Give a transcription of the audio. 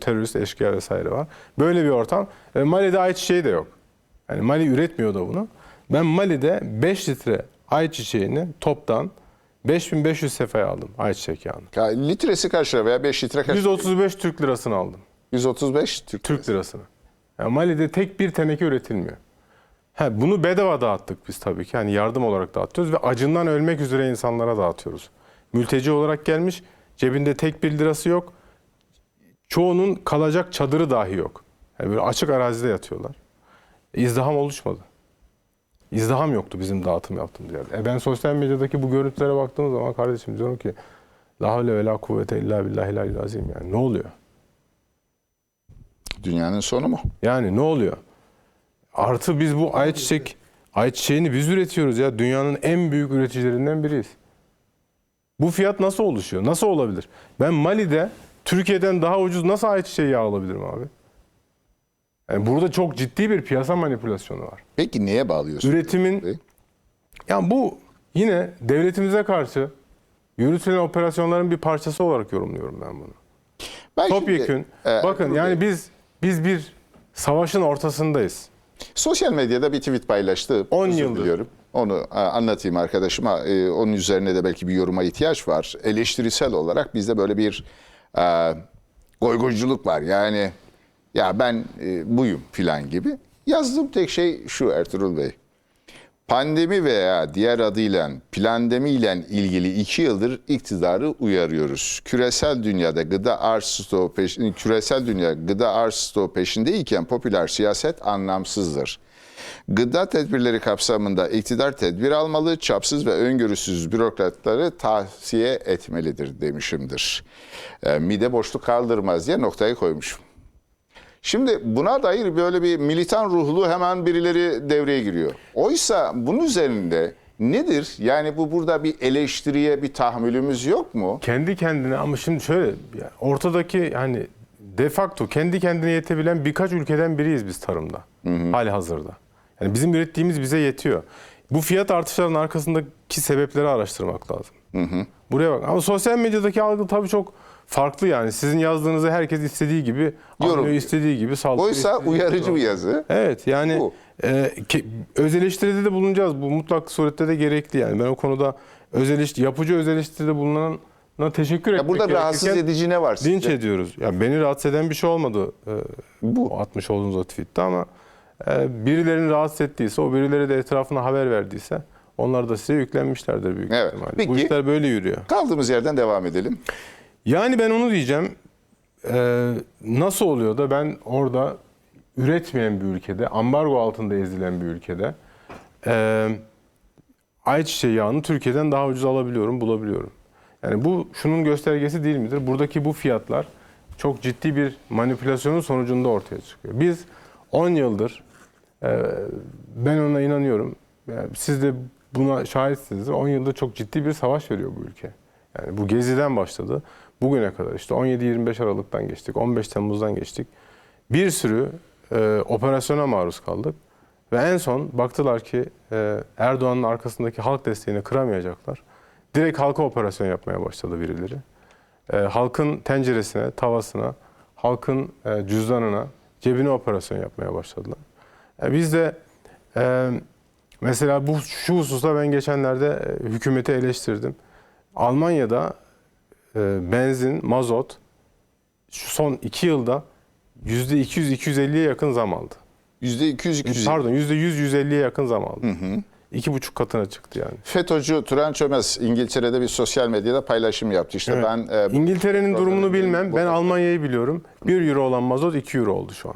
terörist eşkıya vesaire var. Böyle bir ortam. E, Mali'de ayçiçeği de yok. Yani Mali üretmiyor da bunu. Ben Mali'de 5 litre ayçiçeğini toptan 5500 sefaya aldım ayçiçek yağını. Ya, litresi kaç lira veya 5 litre kaç 135 Türk lirasını aldım. 135 Türk, Türk lirasını. Yani Mali'de tek bir teneke üretilmiyor. Ha, bunu bedava dağıttık biz tabii ki. Yani yardım olarak dağıtıyoruz ve acından ölmek üzere insanlara dağıtıyoruz. Mülteci olarak gelmiş, cebinde tek bir lirası yok. Çoğunun kalacak çadırı dahi yok. Yani böyle açık arazide yatıyorlar. İzdiham oluşmadı. İzdiham yoktu bizim dağıtım yaptığımız yerde. E ben sosyal medyadaki bu görüntülere baktığım zaman kardeşim diyorum ki La havle ve la kuvvete illa billahil azim yani ne oluyor? Dünyanın sonu mu? Yani ne oluyor? Artı biz bu ayçiçek ayçiçeğini biz üretiyoruz ya. Dünyanın en büyük üreticilerinden biriyiz. Bu fiyat nasıl oluşuyor? Nasıl olabilir? Ben Mali'de Türkiye'den daha ucuz nasıl ayçiçeği yağı alabilirim abi? Yani burada çok ciddi bir piyasa manipülasyonu var. Peki neye bağlıyorsun? Üretimin Bey? yani bu yine devletimize karşı yürütülen operasyonların bir parçası olarak yorumluyorum ben bunu. Ben Topyekün. e, Bakın Ertuğrul yani biz biz bir savaşın ortasındayız. sosyal medyada bir tweet paylaştı. 10 Özür yıldır. diliyorum. Onu anlatayım arkadaşıma. E, onun üzerine de belki bir yoruma ihtiyaç var. Eleştirisel olarak bizde böyle bir e, goygoyculuk var. Yani ya ben e, buyum filan gibi. Yazdığım tek şey şu Ertuğrul Bey. Pandemi veya diğer adıyla plandemi ile ilgili iki yıldır iktidarı uyarıyoruz. Küresel dünyada gıda arz stoğu peş, küresel dünya gıda arz stoğu peşindeyken popüler siyaset anlamsızdır. Gıda tedbirleri kapsamında iktidar tedbir almalı, çapsız ve öngörüsüz bürokratları tavsiye etmelidir demişimdir. E, mide boşluk kaldırmaz diye noktayı koymuşum. Şimdi buna dair böyle bir militan ruhlu hemen birileri devreye giriyor. Oysa bunun üzerinde nedir? Yani bu burada bir eleştiriye bir tahammülümüz yok mu? kendi kendine ama şimdi şöyle ortadaki hani de facto kendi kendine yetebilen birkaç ülkeden biriyiz biz tarımda. Hali hazırda. Yani bizim ürettiğimiz bize yetiyor. Bu fiyat artışlarının arkasındaki sebepleri araştırmak lazım. Buraya bak. Ama sosyal medyadaki algı tabii çok farklı yani. Sizin yazdığınızı herkes istediği gibi Yorum. istediği gibi sallıyor. Oysa gibi uyarıcı bir yazı. Evet yani Bu. e, ke- öz eleştiride de bulunacağız. Bu mutlak surette de gerekli yani. Ben o konuda öz eleştiri, yapıcı öz eleştiride bulunana teşekkür etmek Ya burada rahatsız edici ne var Linç sizce? ediyoruz. Ya beni rahatsız eden bir şey olmadı e, Bu. atmış olduğunuz o tweette ama birilerini rahatsız ettiyse, o birileri de etrafına haber verdiyse onlar da size yüklenmişlerdir büyük Evet. ihtimalle. Peki. Bu işler böyle yürüyor. Kaldığımız yerden devam edelim. Yani ben onu diyeceğim. Ee, nasıl oluyor da ben orada üretmeyen bir ülkede, ambargo altında ezilen bir ülkede e, ayçiçeği yağını Türkiye'den daha ucuz alabiliyorum, bulabiliyorum. Yani bu şunun göstergesi değil midir? Buradaki bu fiyatlar çok ciddi bir manipülasyonun sonucunda ortaya çıkıyor. Biz 10 yıldır e, ben ona inanıyorum. Siz de buna şahitsinizdir. 10 yıldır çok ciddi bir savaş veriyor bu ülke. Yani bu geziden başladı. Bugüne kadar işte 17-25 Aralık'tan geçtik, 15 Temmuz'dan geçtik. Bir sürü e, operasyona maruz kaldık. Ve en son baktılar ki e, Erdoğan'ın arkasındaki halk desteğini kıramayacaklar. Direkt halka operasyon yapmaya başladı birileri. E, halkın tenceresine, tavasına, halkın e, cüzdanına, cebine operasyon yapmaya başladılar. E, biz de e, mesela bu şu hususta ben geçenlerde e, hükümeti eleştirdim. Almanya'da e, benzin, mazot şu son iki yılda yüzde 200-250'ye yakın zam aldı. %200-250. Pardon yüzde 100-150'ye yakın zam aldı. İki buçuk katına çıktı yani. FETÖ'cü Turan Çömez İngiltere'de bir sosyal medyada paylaşım yaptı. İşte Evet. ben e, İngiltere'nin durumunu bilmem. Ben Almanya'yı biliyorum. 1 euro olan mazot 2 euro oldu şu an.